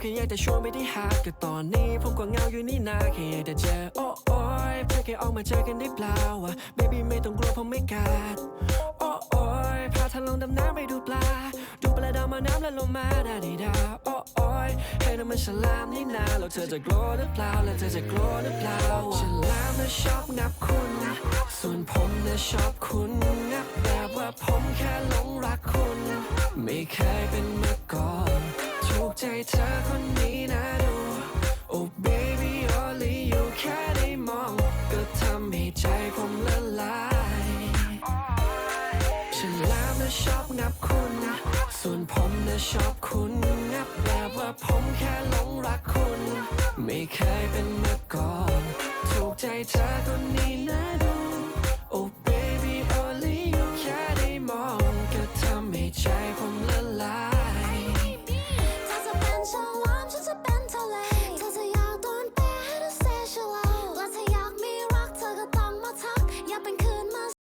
แค่อยากจะชวนไปที่หาดก็ตอนนี้ผมก็เหงาอยู่นี่นาแค่อยากจะเจอโอ้โอ้ยเพื่อแค่ออกมาเจอกันได้เปล่าวะ baby ไม่ต้องกลัวผมไม่กัดโอ้โอ้ยพาเธอลงดำน้ำไปดูปลา ดูปลาดาวมาน้ำแล้วลงมาดาดีดาโอ้โอ้ยเฮ้นั่นมันฉลามนี่นาแล้วเธอจะกลัวหรือเปล่าแล้วเธอจะกลัวหรือเปล่าฉลามน่ะชอบงับคุณ ส่วนผมน่ะชอบคุณงับแบบว่าผมแค่หลงรักคุณ ไม่เคยเป็นมาก่อน ถูกใจเธอคนนี้นะดู Oh baby only you แค่ได้มอง ก็ทำให้ใจผมละลายฉันแล้วนะชอบงับคุณนะ ส่วนผมนะชอบคุณงับแบบว่าผมแค่หลงรักคุณ ไม่เคยเป็นเมาก่อน ถูกใจเธอคนนี้นะดู Oh baby only you แค่ได้มอง ก็ทำให้ใจผม